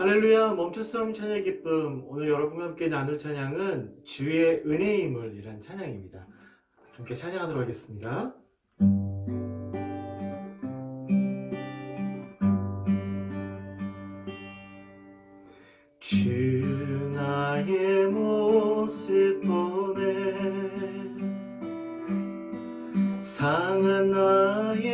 할렐루야 멈춤성 찬양의 기쁨. 오늘 여러분과 함께 나눌 찬양은 주의 은혜임을 이란 찬양입니다. 함께 찬양하도록 하겠습니다. 주 나의 모습 보내 상한 나의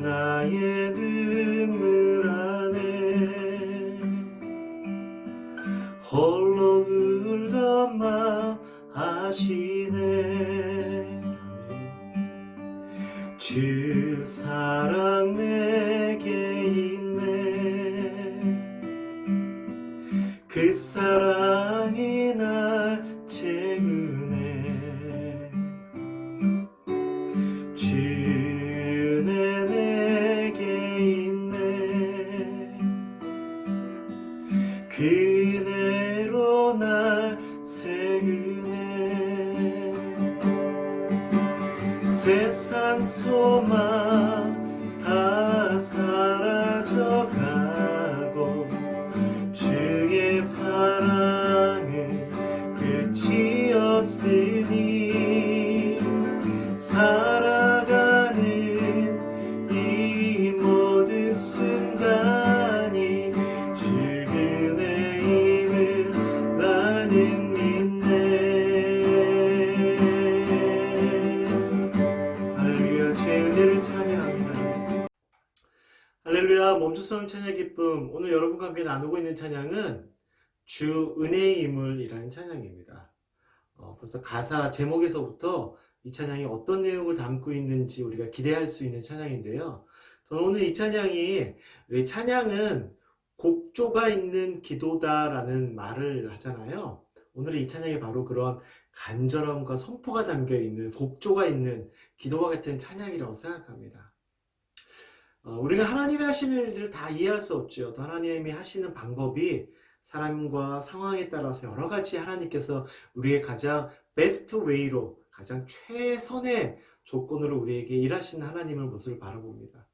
나의 눈물 안에 홀로 울던 맘 아시네. 주 사랑 내게 있네. 그 사랑 그 은혜로 날 세우네. 세상 소망 멈춰서는 찬양 기쁨 오늘 여러분과 함께 나누고 있는 찬양은 주 은혜의 임을이라는 찬양입니다. 어, 벌써 가사 제목에서부터 이 찬양이 어떤 내용을 담고 있는지 우리가 기대할 수 있는 찬양인데요. 저는 오늘 이 찬양이 왜 찬양은 곡조가 있는 기도다라는 말을 하잖아요. 오늘 이 찬양이 바로 그런 간절함과 선포가 담겨 있는 곡조가 있는 기도와 같은 찬양이라고 생각합니다. 어, 우리가 하나님이 하시는 일들을 다 이해할 수 없죠. 또 하나님이 하시는 방법이 사람과 상황에 따라서 여러 가지 하나님께서 우리의 가장 베스트 웨이로 가장 최선의 조건으로 우리에게 일하시는 하나님을 모습을 바라봅니다.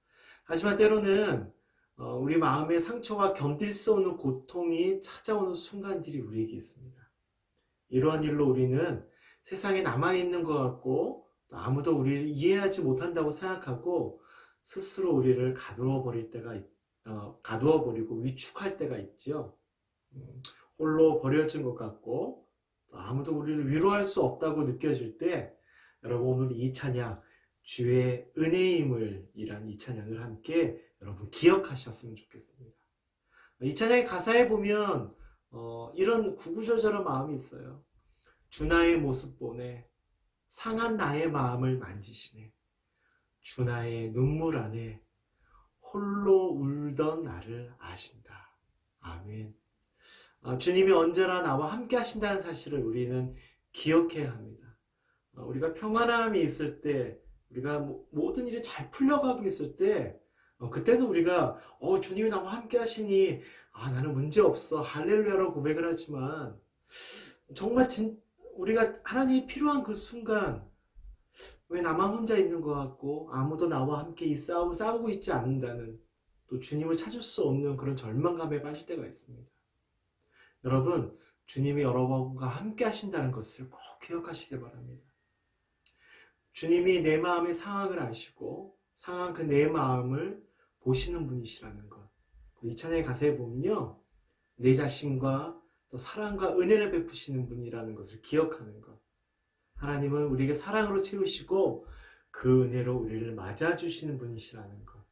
하지만 때로는 어, 우리 마음의 상처와 견딜 수 없는 고통이 찾아오는 순간들이 우리에게 있습니다. 이러한 일로 우리는 세상에 나만 있는 것 같고 또 아무도 우리를 이해하지 못한다고 생각하고 스스로 우리를 가두어 버릴 때가 있- 어, 가두어 버리고 위축할 때가 있죠. 음, 홀로 버려진 것 같고 또 아무도 우리를 위로할 수 없다고 느껴질 때 여러분 오늘 이 찬양 주의 은혜임을 이란 이 찬양을 함께 여러분 기억하셨으면 좋겠습니다. 이 찬양의 가사에 보면 어, 이런 구구절절한 마음이 있어요. 주 나의 모습 보네 상한 나의 마음을 만지시네 주 나의 눈물 안에 홀로 울던 나를 아신다. 아멘. 아, 주님이 언제나 나와 함께 하신다는 사실을 우리는 기억해야 합니다. 어, 우리가 평안함이 있을 때, 우리가 모- 모든 일이 잘 풀려가고 있을 때, 어, 그때는 우리가, 어, 주님이 나와 함께 하시니, 아, 나는 문제 없어. 할렐루야라고 고백을 하지만, 정말 진, 우리가 하나님이 필요한 그 순간, 왜 나만 혼자 있는 것 같고 아무도 나와 함께 이 싸움을 싸우고 있지 않는다는 또 주님을 찾을 수 없는 그런 절망감에 빠질 때가 있습니다. 여러분, 주님이 여러분과 함께 하신다는 것을 꼭 기억하시길 바랍니다. 주님이 내 마음의 상황을 아시고 상황 그 내 마음을 보시는 분이시라는 것. 이 찬양의 가사에 보면요. 내 자신과 또 사랑과 은혜를 베푸시는 분이라는 것을 기억하는 것. 하나님은 우리에게 사랑으로 채우시고 그 은혜로 우리를 맞아주시는 분이시라는 것.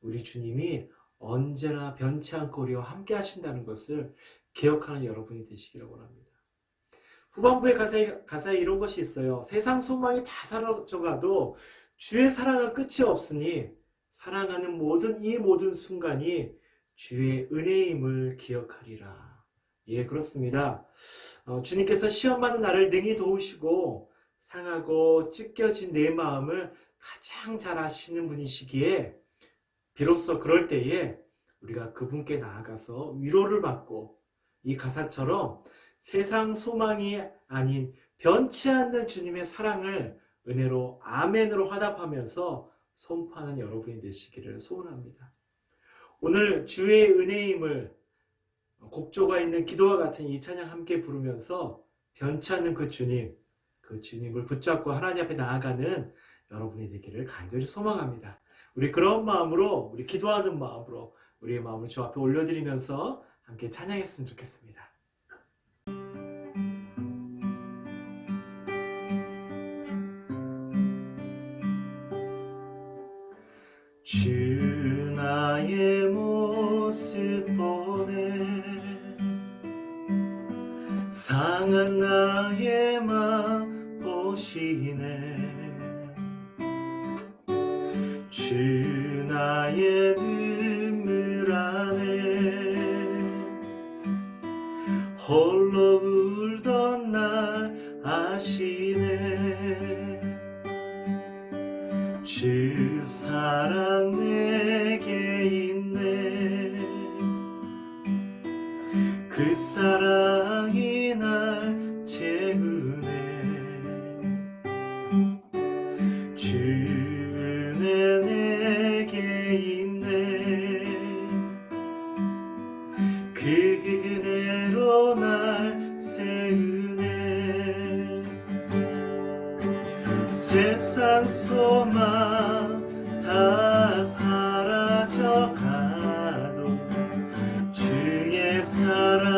우리 주님이 언제나 변치 않고 우리와 함께 하신다는 것을 기억하는 여러분이 되시기를 원합니다. 후반부의 가사에, 가사에 이런 것이 있어요. 세상 소망이 다 사라져가도 주의 사랑은 끝이 없으니 사랑하는 모든 이 모든 순간이 주의 은혜임을 기억하리라. 예, 그렇습니다. 어, 주님께서 시험 받는 나를 능히 도우시고 상하고 찢겨진 내 마음을 가장 잘 아시는 분이시기에 비로소 그럴 때에 우리가 그분께 나아가서 위로를 받고 이 가사처럼 세상 소망이 아닌 변치 않는 주님의 사랑을 은혜로 아멘으로 화답하면서 선포하는 여러분이 되시기를 소원합니다. 오늘 주의 은혜임을 곡조가 있는 기도와 같은 이 찬양 함께 부르면서 변치 않는 그 주님, 그 주님을 붙잡고 하나님 앞에 나아가는 여러분이 되기를 간절히 소망합니다. 우리 그런 마음으로, 우리 기도하는 마음으로 우리의 마음을 주 앞에 올려드리면서 함께 찬양했으면 좋겠습니다. 상한 나의 맘 보시네. 주 나의 눈물 안에 홀로 울던 날 아시네. 주 사랑 세상 소망 다 사라져가도 주의 사랑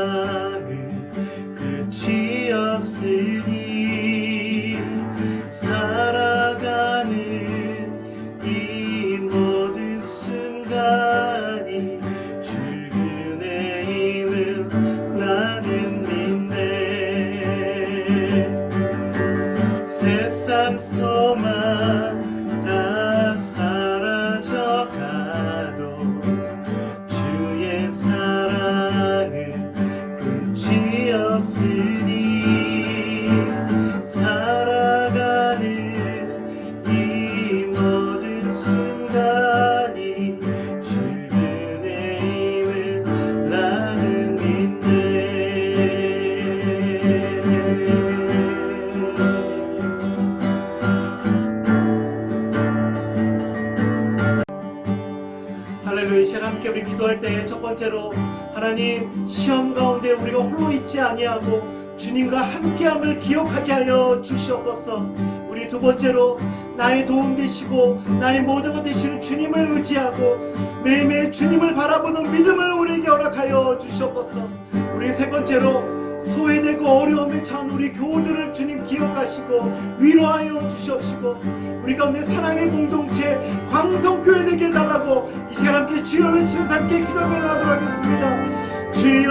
번째로 하나님 시험 가운데 우리가 홀로 있지 아니하고 주님과 함께함을 기억하게 하여 주시옵소서. 우리 두 번째로 나의 도움 되시고 나의 모든 것 되시는 주님을 의지하고 매일매일 주님을 바라보는 믿음을 우리에게 허락하여 주시옵소서. 우리 세 번째로 소외되고 어려움에 처한 우리 교우들을 주님 기억하시고 위로하여 주시옵시고 우리 가운데 사랑의 공동체 광성교회 되게 해달라고 이 시간 함께 주여 외치면서 함께 기도하며 나가도록 하겠습니다. 주여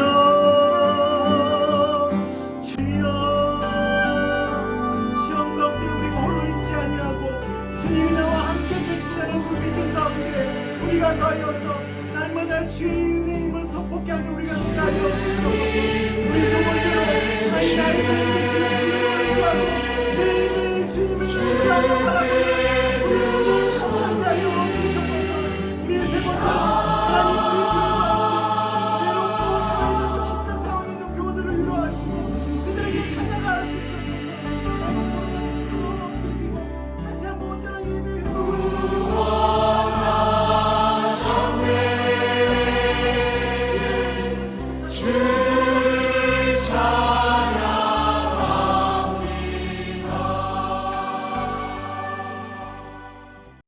주여 시험 가운데 우리가 홀로 있지 아니하고 주님이 나와 함께 계시다는 그 믿음 가운데 우리가 가려서 날마다 주의 은혜임을 선포케 하는 우리가 되게 하여 주시옵소서 나